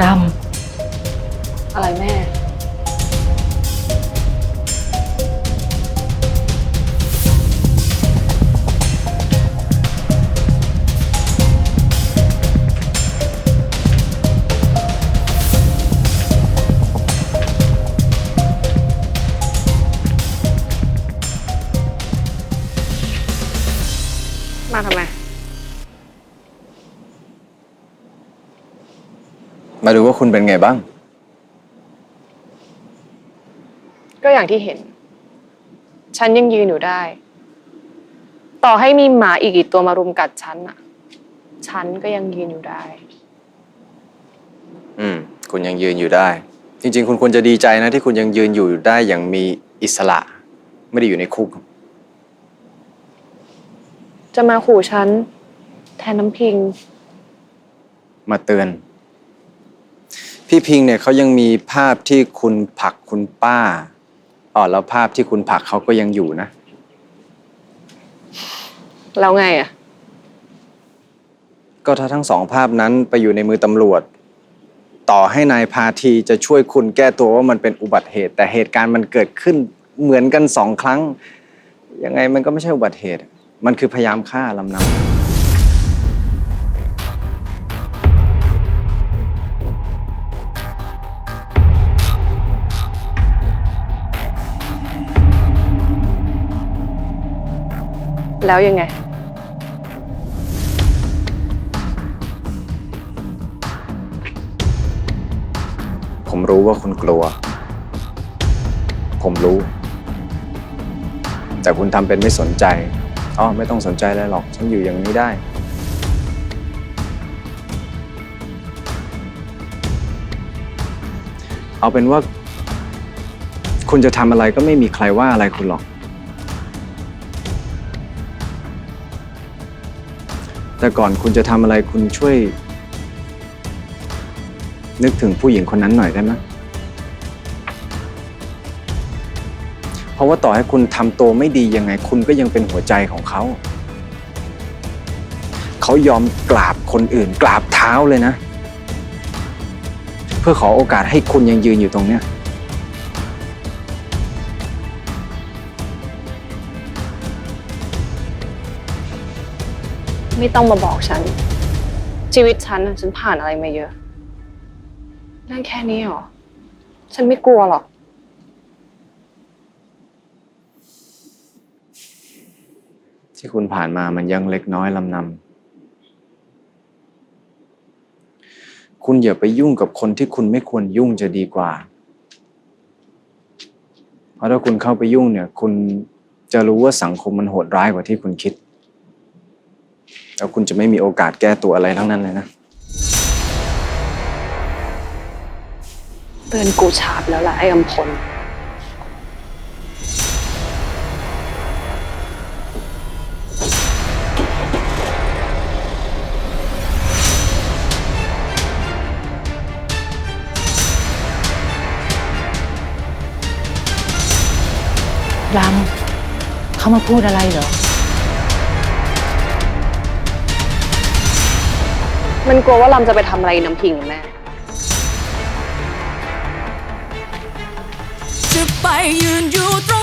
รอะไรแม่ มาทำไม มา ดูว่าคุณเป็นไงบ้าง ก็อย่างที่เห็น ฉันยังยืนอยู่ได้ ต่อให้มีหมาอีกกี่ตัวมารุมกัดฉันอะฉันก็ยังยืนอยู่ได้ อืม คุณยังยืนอยู่ได้ จริง ๆ คุณควรจะดีใจนะ ที่คุณยังยืนอยู่ได้อย่างมีอิสระ ไม่ได้อยู่ในคุก จะมาขู่ฉัน แทนน้ำพิง มาเตือน พี่พิงเนี่ยเขายังมีภาพที่คุณผลักคุณป้าอ๋อแล้วภาพที่คุณผลักเขาก็ยังอยู่นะ แล้วไงอะก็ถ้าทั้งสองภาพนั้นไปอยู่ในมือตำรวจ ต่อให้นายพาทีจะช่วยคุณแก้ตัวว่ามันเป็นอุบัติเหตุ แต่เหตุการณ์มันเกิดขึ้นเหมือนกันสองครั้ง ยังไงมันก็ไม่ใช่อุบัติเหตุ มันคือพยายามฆ่าลำนำ แล้วยังไง ผมรู้ว่าคุณกลัว ผมรู้ แต่คุณทำเป็นไม่สนใจอ๋อไม่ต้องสนใจอะไรหรอก ฉันอยู่อย่างนี้ได้ เอาเป็นว่า คุณจะทำอะไรก็ไม่มีใครว่าอะไรคุณหรอก แต่ก่อนคุณจะทำอะไรคุณช่วย นึกถึงผู้หญิงคนนั้นหน่อยได้ไหมเพราะว่าต่อให้คุณทำตัวไม่ดียังไง คุณก็ยังเป็นหัวใจของเขา เขายอมกราบคนอื่น กราบเท้าเลยนะ เพื่อขอโอกาสให้คุณยังยืนอยู่ตรงเนี้ย ไม่ต้องมาบอกฉัน ชีวิตฉันน่ะฉันผ่านอะไรมาเยอะเรื่องแค่นี้เหรอ ฉันไม่กลัวหรอก ที่คุณผ่านมามันยังเล็กน้อยลำนำคุณอย่าไปยุ่งกับคนที่คุณไม่ควรยุ่งจะดีกว่า เพราะถ้าคุณเข้าไปยุ่งเนี่ย คุณจะรู้ว่าสังคมมันโหดร้ายกว่าที่คุณคิด แล้วคุณจะไม่มีโอกาสแก้ตัวอะไรทั้งนั้นเลยนะ เตือนกูฉาบแล้วล่ะไอ้อำพลำรำเขามาพูดอะไรเหรอ มันกลัวว่าลำจะไปทำอะไรน้ำพิงแม่ จะไปยืนอยู่